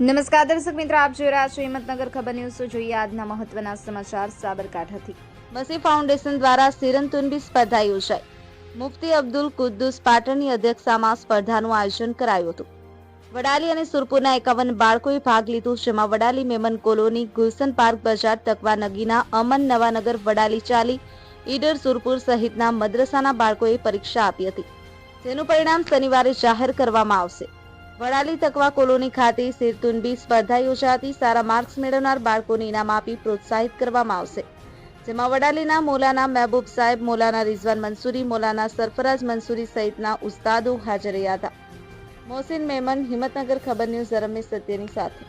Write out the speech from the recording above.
નમસ્કાર, દર્શક મિત્રો, આપ જોઈ રહ્યા છો હિંમતનગર ખબર ન્યૂઝ. જોઈએ આજના મહત્વના સમાચાર સાબરકાંઠાથી. મસી ફાઉન્ડેશન દ્વારા સિરનતુંબી સ્પર્ધા યોજાઈ. મુફતી અબ્દુલ કુદ્દુસ પાટણની અધ્યક્ષતામાં સ્પર્ધાનું આયોજન કરાયું હતું. વડાલી અને સુરપુરના એકાવન બાળકોએ ભાગ લીધો, જેમાં વડાલી મેમન કોલોની, ગુલશન પાર્ક બજાર, તકવા નગીના, અમન નવાનગર, વડાલી ચાલી, ઈડર સુરપુર સહિતના મદ્રસાના બાળકોએ પરીક્ષા આપી હતી. જેનું પરિણામ શનિવારે જાહેર કરવામાં આવશે. વડાલી તકવા કોલોની ખાતે સિરતુંબી સ્પર્ધા યોજાતી સારા માર્ક્સ મેળવનાર બાળકોને ઇનામ આપી પ્રોત્સાહિત કરવામાં આવશે. જેમાં વડાલીના મોલાના મહેબૂબ સાહેબ, મોલાના રિઝવાન મંસૂરી, મોલાના સરફરાજ મંસૂરી સહિતના ઉસ્તાદો હાજર રહ્યા હતા. મોહસિન મેમન, હિંમતનગર ખબર ન્યૂઝ રમેશ સત્યની સાથે.